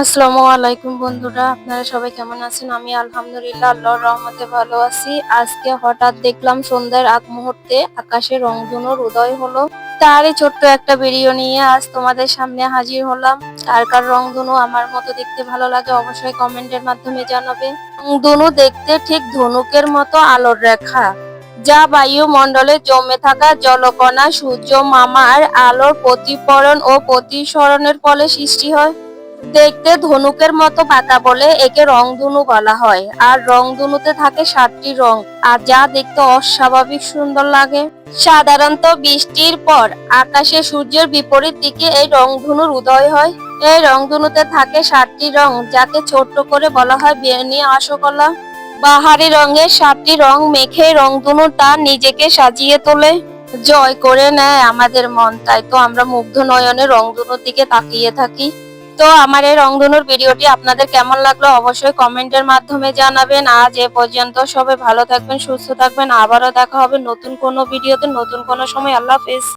আসসালামু আলাইকুম বন্ধুরা, আপনারা সবাই কেমন আছেন? আমি আলহামদুলিল্লাহ আল্লাহর রহমতে ভালো আছি। আজকে হঠাৎ দেখলাম সন্ধ্যার আগ মুহূর্তে আকাশে রংধনুর উদয় হলো। তারই ছোট্ট একটা ভিডিও নিয়ে আজ তোমাদের সামনে হাজির হলাম। কার কার রংধনু আমার মতো দেখতে ভালো লাগে অবশ্যই কমেন্টের মাধ্যমে জানাবে। রংধনু দেখতে ঠিক ধনুকের মতো আলোর রেখা, যা বায়ুমণ্ডলে জমে থাকা জলকণা, সূর্য, মামার আলোর প্রতিফলন ও প্রতিসরণের ফলে সৃষ্টি হয়। দেখতে ধনুকের মতো পাতা বলে একে রংধনু বলা হয়। আর রংধনুতে থাকে সাতটি রং, আর যা দেখতে অস্বাভাবিক সুন্দর লাগে। সাধারণত বৃষ্টির পর আকাশে সূর্যের বিপরীত দিকে এই রংধনুর উদয় হয়। এই রংধনুতে থাকে সাতটি রং, যাকে ছোট্ট করে বলা হয় বেনি আশকলা। বাহারি রঙের সাতটি রং মেখে রংধনু তার নিজেকে সাজিয়ে তোলে। জয় করে নেয় আমাদের মন, তাই তো আমরা মুগ্ধ নয়নে রংধনুর দিকে তাকিয়ে থাকি। তো আমার এই রংধনুর ভিডিওটি আপনাদের কেমন লাগল অবশ্যই কমেন্টের মাধ্যমে জানাবেন। আজ এ পর্যন্ত সবাই ভালো থাকবেন, সুস্থ থাকবেন। আবারও দেখা হবে নতুন কোনো ভিডিওতে, নতুন কোনো সময়। আল্লাহ হাফেজ।